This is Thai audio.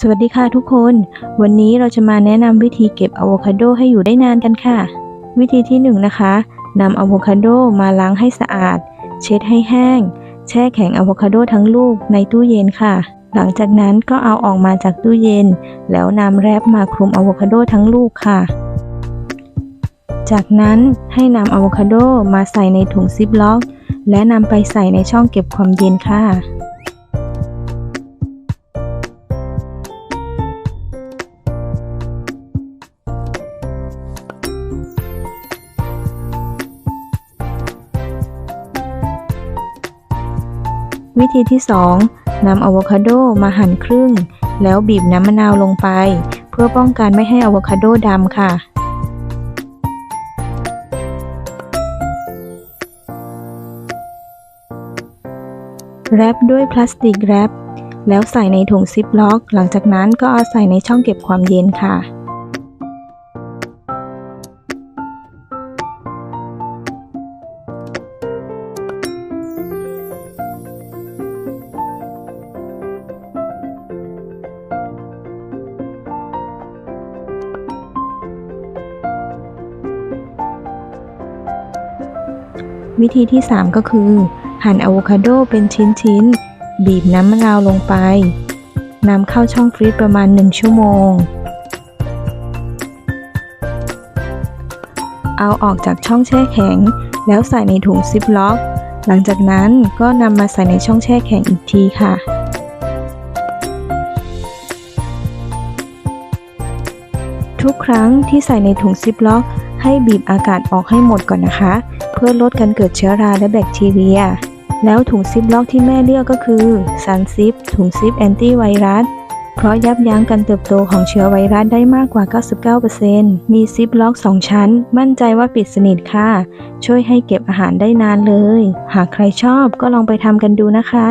สวัสดีค่ะทุกคน วันนี้เราจะมาแนะนำวิธีเก็บอะโวคาโดให้อยู่ได้นานกันค่ะ วิธีที่1นงนะคะนำอะโวคาโดมาล้างให้สะอาด เช็ดให้แห้ง แช่แข็งอะโวคาโดทั้งลูกในตู้เย็นค่ะ หลังจากนั้นก็เอาออกมาจากตู้เย็น แล้วนำแรปมาคลุมอะโวคาโดทั้งลูกค่ะ จากนั้นให้นำอะโวคาโดมาใส่ในถุงซิปล็อก และนำไปใส่ในช่องเก็บความเย็นค่ะ วิธีที่2นำอะโวคาโดมาหั่นครึ่ง แล้วบีบน้ำมะนาวลงไป เพื่อป้องกันไม่ให้อะโวคาโดดำค่ะ แรปด้วยพลาสติกแรปแล้วใส่ในถุงซิปล็อก หลังจากนั้นก็เอาใส่ในช่องเก็บความเย็นค่ะ วิธีที่ 3 ก็คือ หั่นอะโวคาโดเป็นชิ้นๆ บีบน้ำมะนาวลงไปนำเข้าช่องฟรีซประมาณ 1 ชั่วโมง เอาออกจากช่องแช่แข็ง แล้วใส่ในถุงซิปล็อก หลังจากนั้นก็นำมาใส่ในช่องแช่แข็งอีกทีค่ะ ทุกครั้งที่ใส่ในถุงซิปล็อกให้บีบอากาศออกให้หมดก่อนนะคะ เพื่อลดการเกิดเชื้อราและแบคทีเรีย แล้วถุงซิปล็อกที่แม่เลือกก็คือซันซิปถุงซิปแอนตี้ไวรัสเพราะยับยั้งการเติบโตของเชื้อไวรัสได้มากกว่า 99%มีซิปล็อก 2 ชั้น มั่นใจว่าปิดสนิทค่ะ ช่วยให้เก็บอาหารได้นานเลย หากใครชอบก็ลองไปทำกันดูนะคะ